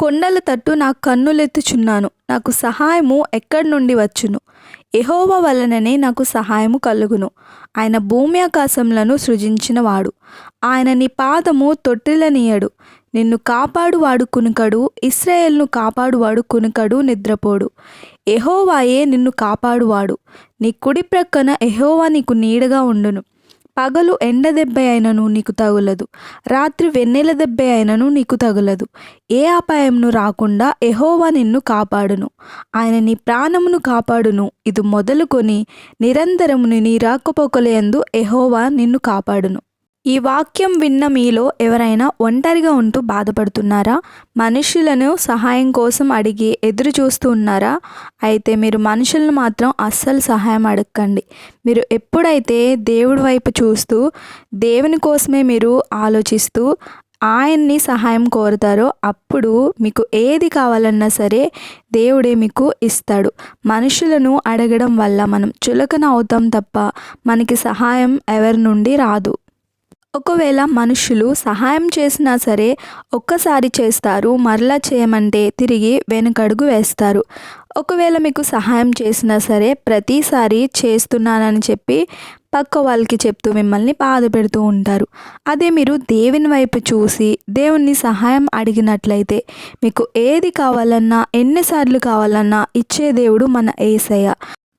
కొండల తట్టు నా కన్నులెత్తుచున్నాను. నాకు సహాయము ఎక్కడి నుండి వచ్చును? ఎహోవ వలననే నాకు సహాయము కలుగును. ఆయన భూమి ఆకాశములను సృజించినవాడు. ఆయన నీ పాదము తొట్టిలనీయడు నిన్ను కాపాడువాడు కునుకడు ఇస్రాయేల్ను కాపాడువాడు కునుకడు నిద్రపోడు. ఎహోవాయే నిన్ను కాపాడువాడు. నీ కుడి ప్రక్కన ఎహోవా నీకు నీడగా ఉండును. పగలు ఎండ దెబ్బ అయినను నీకు తగులదు. రాత్రి వెన్నెల దెబ్బ అయినను నీకు తగులదు. ఏ అపాయంను రాకుండా ఎహోవా నిన్ను కాపాడును. ఆయన నీ ప్రాణమును కాపాడును. ఇది మొదలుకొని నిరంతరముని నీ రాకపోకలయందు ఎహోవా నిన్ను కాపాడును. ఈ వాక్యం విన్న మీలో ఎవరైనా ఒంటరిగా ఉంటూ బాధపడుతున్నారా? మనుషులను సహాయం కోసం అడిగి ఎదురు చూస్తూ ఉన్నారా? అయితే మీరు మనుషులను మాత్రం అస్సలు సహాయం అడగండి మీరు ఎప్పుడైతే దేవుడి వైపు చూస్తూ దేవుని కోసమే మీరు ఆలోచిస్తూ ఆయన్ని సహాయం కోరుతారో అప్పుడు మీకు ఏది కావాలన్నా సరే దేవుడే మీకు ఇస్తాడు. మనుషులను అడగడం వల్ల మనం చులకన అవుతాం తప్ప మనకి సహాయం ఎవరి నుండి రాదు. ఒకవేళ మనుషులు సహాయం చేసినా సరే ఒక్కసారి చేస్తారు మరలా చేయమంటే తిరిగి వెనుకడుగు వేస్తారు. ఒకవేళ మీకు సహాయం చేసినా సరే ప్రతిసారి చేస్తున్నానని చెప్పి పక్క వాళ్ళకి చెప్తూ మిమ్మల్ని బాధ పెడుతూ ఉంటారు. అదే మీరు దేవుని వైపు చూసి దేవుణ్ణి సహాయం అడిగినట్లయితే మీకు ఏది కావాలన్నా ఎన్నిసార్లు కావాలన్నా ఇచ్చే దేవుడు మన ఏసయ్య.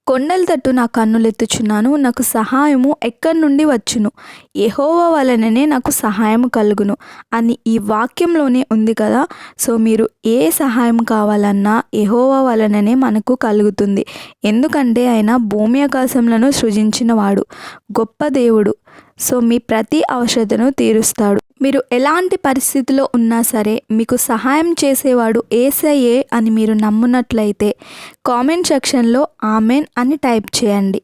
కొండల తట్టు నా కన్నులెత్తుచున్నాను నాకు సహాయము ఎక్కడి నుండి వచ్చును? ఎహోవా వలననే నాకు సహాయం కలుగును. అని ఈ వాక్యంలోనే ఉంది కదా? సో మీరు ఏ సహాయం కావాలన్నా ఎహోవా వలననే మనకు కలుగుతుంది. ఎందుకంటే ఆయన భూమి ఆకాశంలను సృజించినవాడు గొప్ప దేవుడు. సో మీ ప్రతి అవసరతను తీరుస్తాడు. మీరు ఎలాంటి పరిస్థితిలో ఉన్నా సరే మీకు సహాయం చేసేవాడు ఏసయ్యే అని మీరు నమ్మునట్లయితే కామెంట్ సెక్షన్లో ఆమెన్ అని టైప్ చేయండి.